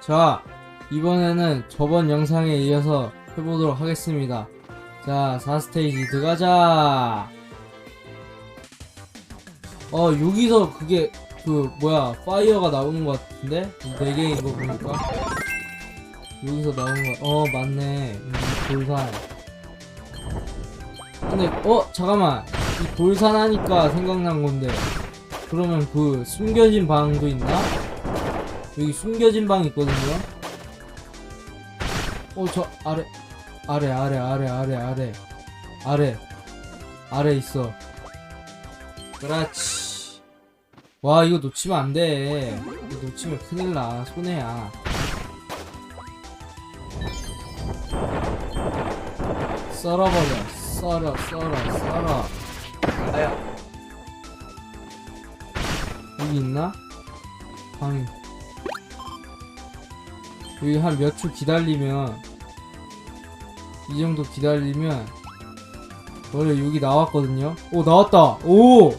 자, 이번에는 저번 영상에 이어서 해보도록 하겠습니다. 자, 4스테이지 들어가자! 어, 여기서 그게, 그, 뭐야, 파이어가 나오는 것 같은데? 4개인 거 보니까. 여기서 나오는 거, 어, 맞네. 음, 돌산. 근데, 어, 잠깐만. 이 돌산 하니까 생각난 건데. 그러면 그, 숨겨진 방도 있나? 여기 숨겨진 방 있거든요. 어, 저 아래, 아래, 아래, 아래, 아래, 아래, 아래, 아래 있어. 그렇지. 와, 이거 놓치면 안 돼. 이거 놓치면 큰일 나. 손해야. 썰어버려. 썰어, 썰어, 썰어. 아야. 여기 있나? 방이. 여기 한몇 초 기다리면 이 정도 기다리면 원래 여기 나왔거든요. 오 나왔다. 오!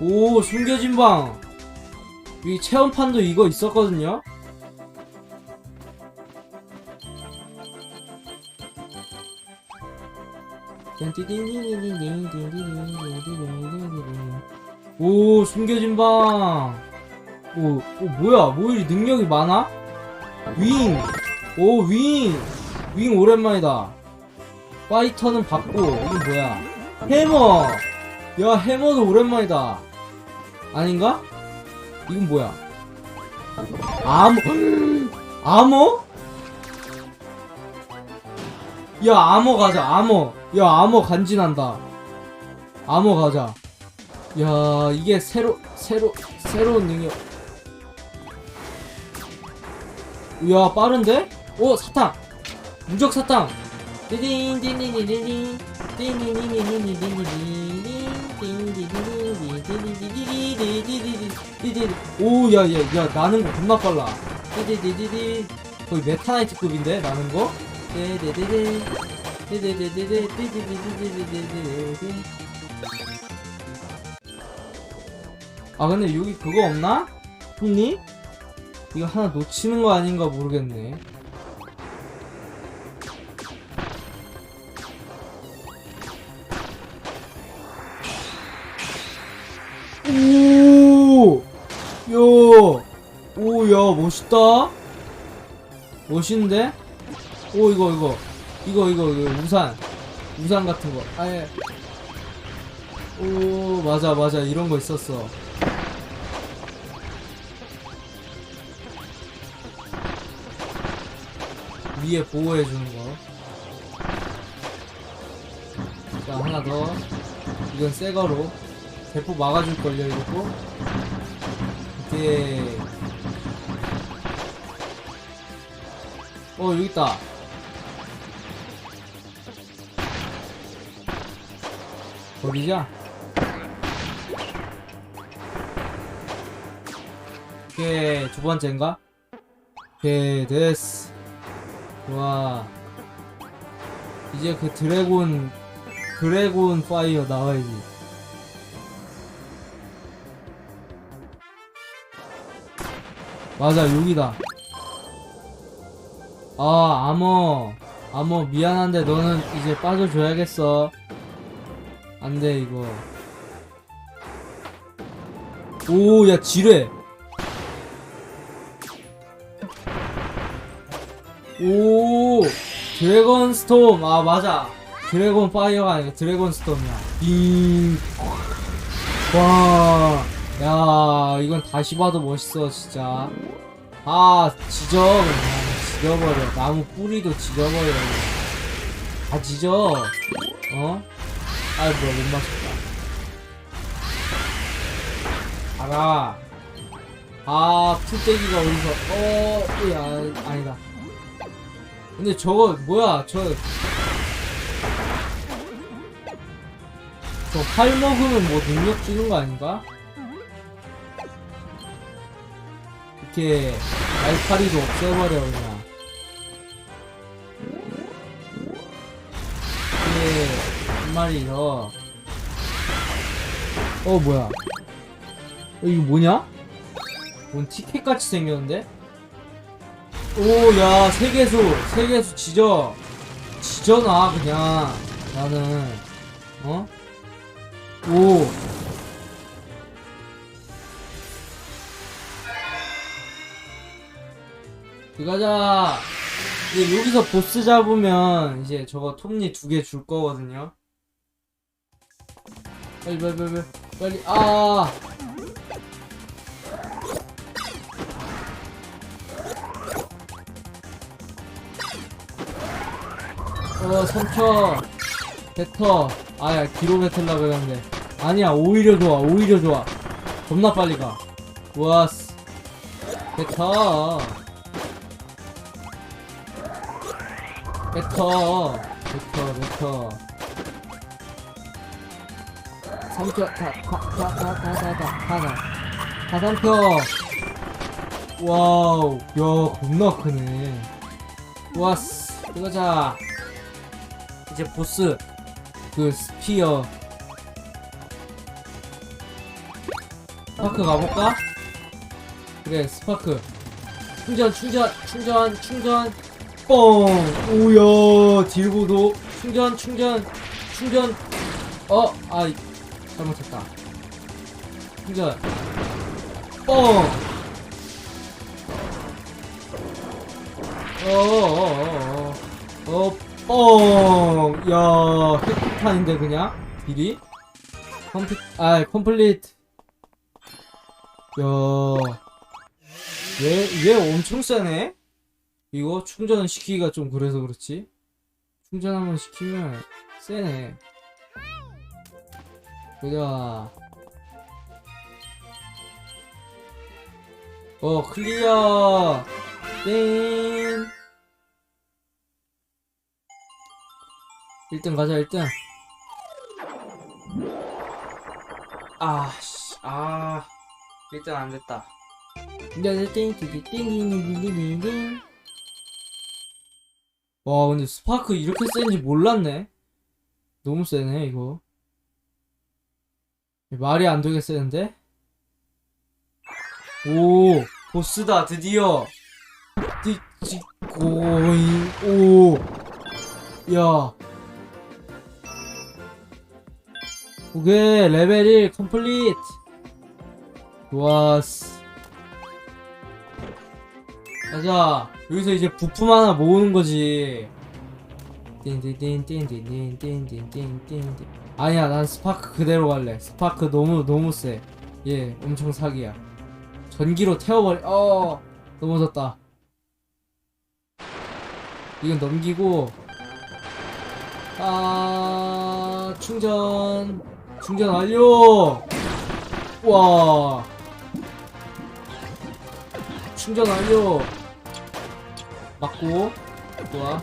오 숨겨진 방! 여기 체험판도 이거 있었거든요. 오 숨겨진 방! 오, 오 뭐야? 뭐 이리 능력이 많아? 윙! 오, 윙! 윙 오랜만이다. 파이터는 받고, 이건 뭐야? 해머! 야, 해머도 오랜만이다. 아닌가? 이건 뭐야? 아머, 아머? 야, 아머 가자, 아머. 야, 아머 간지난다. 아머 가자. 야, 이게 새로, 새로, 새로운 능력. 이야 빠른데? 오 사탕 무적 사탕 띠딘 띠니니니니 오야야야 나는 거 겁나 빨라 띠디디디디 거의 메타나이트급인데 나는 거 띠디디디 띠디디디디 띠디디디디디디디 아 근데 여기 그거 없나? 형님? 이거 하나 놓치는 거 아닌가 모르겠네. 오! 야! 멋있다? 멋있는데? 오, 이거, 이거. 이거, 이거, 이거, 우산. 우산 같은 거. 아예. 오, 맞아, 맞아. 이런 거 있었어. 위에 보호해주는 거. 자, 하나 더. 이건 새 거로. 대포 막아줄걸요, 이것도? 오케이. 어, 여기 있다. 버리자. 오케이, 두 번째인가? 오케이, 됐어. 와. 이제 그 드래곤 드래곤 파이어 나와야지. 맞아 여기다. 아 아머 아머 미안한데 너는 이제 빠져줘야겠어. 안돼 이거. 오 야 지뢰 오 드래곤 스톰. 아 맞아. 드래곤 파이어가 아니라 드래곤 스톰이야. 빙와 야 이건 다시 봐도 멋있어 진짜. 아 지져 그냥. 지져버려. 나무 뿌리도 지져버려. 다 지져 어? 아이 뭐야 못 맞췄다. 알아 아 풀떼기가 어디서 어 야, 아니다 근데 저거 뭐야 저 저 팔 먹으면 뭐 능력 주는 거 아닌가? 이렇게 알파리도 없애버려 그냥 이렇게 한 마리 더 어 뭐야 어, 이거 뭐냐? 뭔 티켓같이 생겼는데? 오, 야, 세계수, 세계수 지져. 지져놔, 그냥. 나는. 어? 오. 들어가자. 이제 여기서 보스 잡으면 이제 저거 톱니 두 개 줄 거거든요. 빨리, 빨리, 빨리, 빨리, 아! 어 선처 배터 아야 기로 뱉으려고 했는데. 아니야 오히려 좋아 오히려 좋아. 겁나 빨리 가. 우와스 배터 배터 배터 배터 삼표 다다다다다다다다 다, 삼표 와우. 야 겁나 크네. 우와스 이거자. 이제 보스 그 스피어. 스파크 가볼까? 그래 스파크. 충전 충전 충전 충전. 뻥 오야 딜고도. 충전 충전 충전. 어 아이 잘못했다. 충전. 뻥 어어어어. 어, 뻥! 야, 핵폭탄인데, 그냥? 딜이? 컴플, 아, 컴플리트. 야. 얘, 얘 엄청 세네? 이거 충전 시키기가 좀 그래서 그렇지? 충전 한번 시키면 세네. 보자. 어, 클리어! 땡! 1등 가자 1등. 아씨 아. 1등 안됐다. 와 근데 스파크 이렇게 센지 몰랐네. 너무 세네 이거. 말이 안 되게 세는데? 오 보스다 드디어. 띠찌고잉 오야 오케이 레벨 1 컴플리트 좋았어 가자 여기서 이제 부품 하나 모으는 거지 띵띵띵띵띵띵띵띵띵띵 아니야 난 스파크 그대로 갈래 스파크 너무 너무 세 예, 엄청 사기야 전기로 태워버리 어 넘어졌다 이건 넘기고 아 충전 충전 완료. 와. 충전 완료. 맞고. 좋아.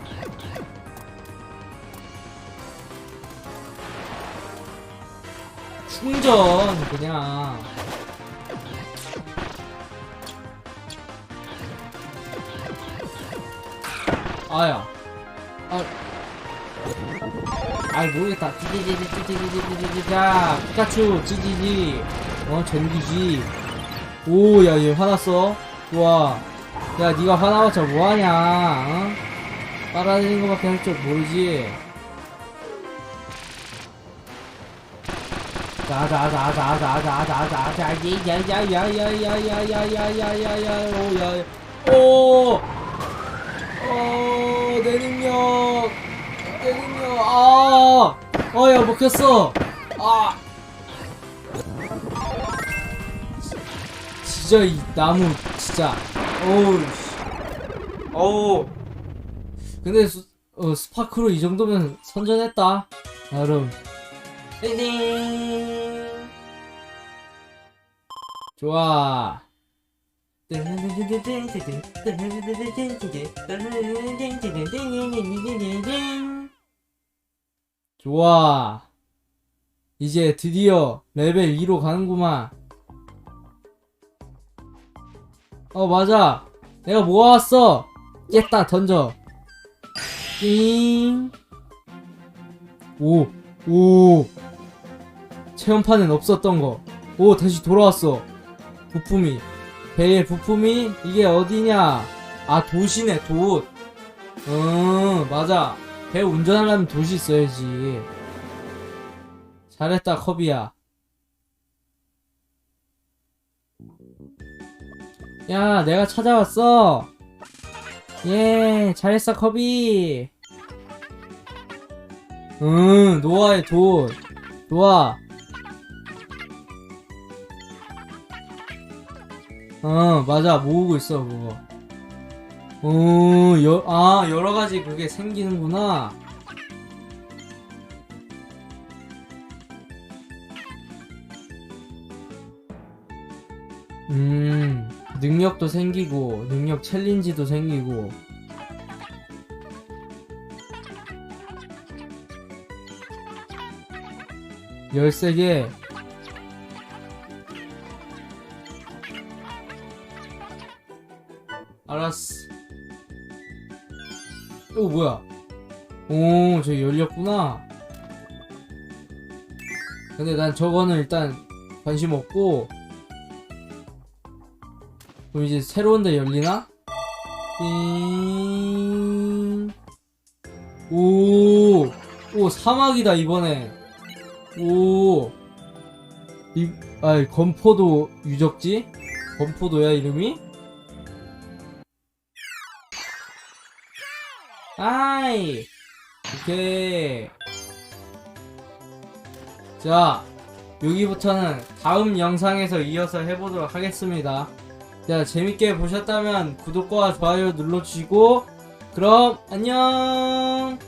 충전 그냥. 아야. 아 아이 모르겠다 찌찌찌찌찌찌찌찌찌자 피카츄 찌찌지 어 전기지 오야 얘 화났어 좋아 야 니가 화나봤자 뭐하냐 어? 빨아들이는 거밖에 할 줄 모르지 자자자자자자자자자야야야야야야야야야야야야 오야 오어내 능력 내 능력 아 어야 먹혔어? 아. 진짜 이 나무 진짜. 어우 씨. 어우. 근데 수, 어, 스파크로 이 정도면 선전했다 나름. 띵띵 좋아 좋아 이제 드디어 레벨 2로 가는구만 어 맞아 내가 모아왔어 깼다 던져 띵 오, 오. 체험판엔 없었던 거. 오, 다시 돌아왔어. 부품이. 배의 부품이, 이게 어디냐? 아 도시네 돛응 맞아 배 운전하려면 돛이 있어야지. 잘했다 커비야. 야 내가 찾아왔어. 예 잘했어 커비. 응 노아의 돛 노아. 어 맞아. 모으고 있어 그거 어, 여, 아, 여러 가지 그게 생기는구나. 음, 능력도 생기고, 능력 챌린지도 생기고. 열세 개. 알았어. 오 뭐야 오 저기 열렸구나 근데 난 저거는 일단 관심 없고 그럼 이제 새로운 데 열리나? 띵. 오, 오, 사막이다, 이번에. 오. 이, 아이, 건포도 유적지? 건포도야, 이름이? 아이. 오케이. 자 여기부터는 다음 영상에서 이어서 해보도록 하겠습니다. 자 재밌게 보셨다면 구독과 좋아요 눌러주시고 그럼 안녕